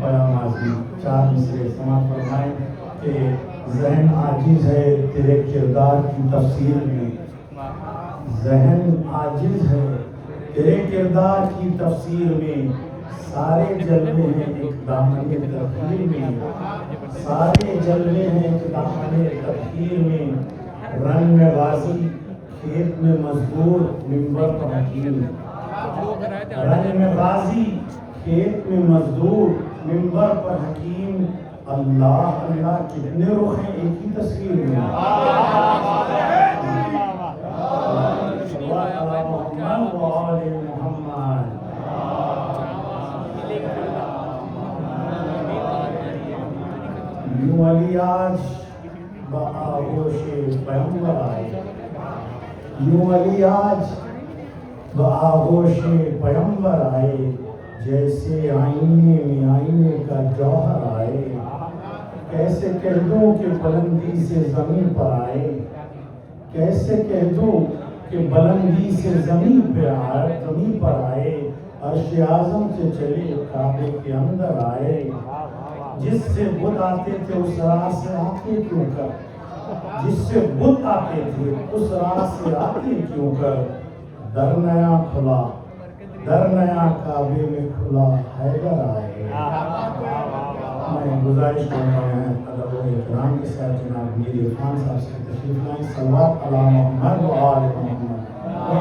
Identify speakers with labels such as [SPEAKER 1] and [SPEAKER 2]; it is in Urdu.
[SPEAKER 1] برام عظیم چار مصرے استعمال فرمائیں کہ ذہن عاجز ہے تیرے کردار کی تفصیل میں۔ ذہن عاجز ہے تیرے کردار کی تفسیر میں۔ سارے جلوے ہیں ایک دامن تفہیر میں۔ سارے جلوے ہیں ایک دامن تفہیر میں۔ رنگ میں غازی کھیت میں مزدور، ممبر پر حکیم رنگ میں غازی کھیت میں مزدور ممبر پر حکیم اللہ اللہ کتنے رخ ہیں ایک ہی تصویر میں یوں علی آج بآغوش پیغمبر آئے یوں علی آج بآغوش پیغمبر آئے جیسے آئینے میں آئینے کیسے کہہ دوں کہ بلندی سے زمین پر آئے؟ کیسے کہہ دوں کہ بلندی سے زمین پہ آئے، زمین پر آئے، عرش اعظم سے چلے کعبے کے اندر آئے؟ جس سے بت آتے تھے اس راہ سے آتے کیوں کر؟ جس سے بت آتے تھے اس راہ سے آتے کیوں کر؟ در نیا کھلا، در نیا کعبے میں کھلا حیدر آئے۔ میں گزارش کرتا ہوں ادب و احترام کے ساتھ جناب میری خان صاحب سے تشریف لائیں۔ سلوات علی محمد و آل محمد۔